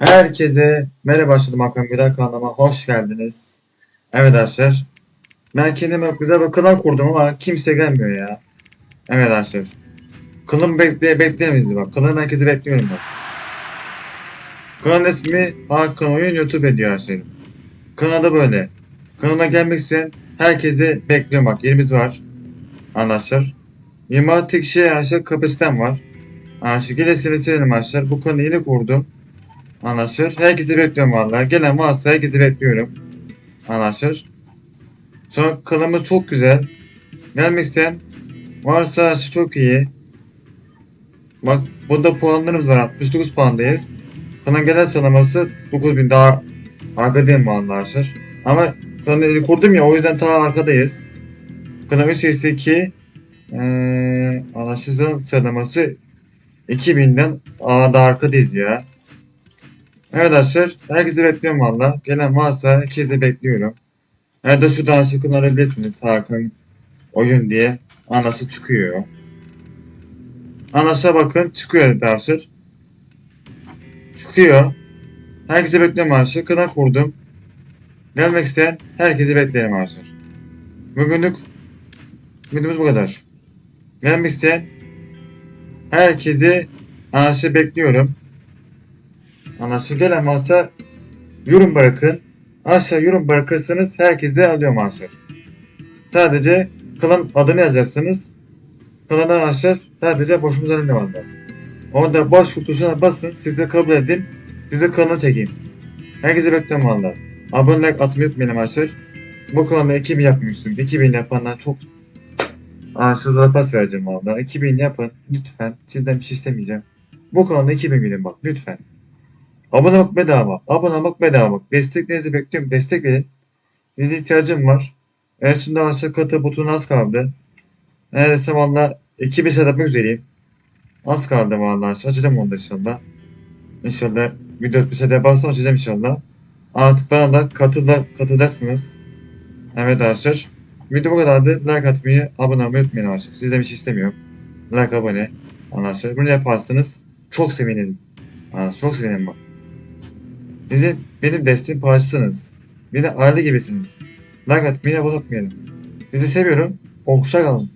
Herkese merhaba başladım Hakan Güler kanalıma hoş geldiniz. Evet arkadaşlar. Ben kendime güzel bir kanal kurdum ama kimse gelmiyor ya. Evet arkadaşlar. Kılım bekle bekleyemeyiz bak. Kılım herkesi bekliyorum bak. Kanalın ismi Hakan Oyun YouTube ediyor arkadaşlar. Kanalda böyle. Kanalıma gelmek isteyen herkesi bekliyorum bak. Yerimiz var. Arkadaşlar. 26 kişi arkadaşlar kapasitem var. Arkadaşlar gelesini severim arkadaşlar. Bu kanalı yeni kurdum. Anlaşır. Herkesi bekliyorum vallahi. Gelen varsa herkesi bekliyorum. Anlaşır. Sonra kanalımız çok güzel. Gelmek isteyen varsa çok iyi. Bak burada puanlarımız var. 69 puandayız. Kanal genel sıralaması 9000 daha arkadayım arkadaşlar. Ama kanalı kurdum ya o yüzden daha arkadayız. Kanalın sayısı 2. Ee, anlaşılsın sıralaması 2000'den Aa, daha arkadayız ya. Arkadaşlar, herkesi bekliyorum valla. Gelen varsa herkese bekliyorum. Ya da şuradan sıkın alabilirsiniz Hakan oyun diye. Anası çıkıyor. Anasa bakın çıkıyor arkadaşlar. Çıkıyor. Herkese bekliyorum arkadaşlar. Kanal kurdum. Gelmek isteyen herkesi beklerim arkadaşlar. Bugünlük videomuz bu kadar. Gelmek isteyen herkesi arkadaşlar bekliyorum. Anlaşıldı gelen varsa yorum bırakın. Aşağı yorum bırakırsanız herkese alıyorum arkadaşlar. Sadece klan adını yazacaksınız. Klana aşağı sadece boşumuz önünde vardı. Orada boş tuşuna basın. Sizi kabul edin. Sizi kanala çekeyim. Herkese bekliyorum valla. Abonelik atmayı unutmayın arkadaşlar. Bu kanalda 2000 yapmıştım. 2000 yapanlar çok Arkadaşlar pas vereceğim valla. 2000 yapın. Lütfen. Sizden bir şey istemeyeceğim. Bu kanalda 2000 bilin bak. Lütfen. Abone olmak bedava. Abone olmak bedava. Desteklerinizi bekliyorum. Destek verin. Bize ihtiyacım var. En sonunda aşağı katı butonu az kaldı. Neredeyse valla 2000 set yapmak üzereyim. Az kaldı valla. Açacağım onu da inşallah. İnşallah bir set yaparsam açacağım inşallah. Artık bana da katıda, katılacaksınız. Evet arkadaşlar. Video bu kadardı. Like atmayı, abone olmayı unutmayın arkadaşlar. Sizden bir şey istemiyorum. Like, abone. Arkadaşlar bunu yaparsanız çok sevinirim. Arkadaşlar çok sevinirim bak. Bizim, benim desteğim parçasınız. Beni aile gibisiniz. Like atmayı abone. Sizi seviyorum. Hoşça kalın.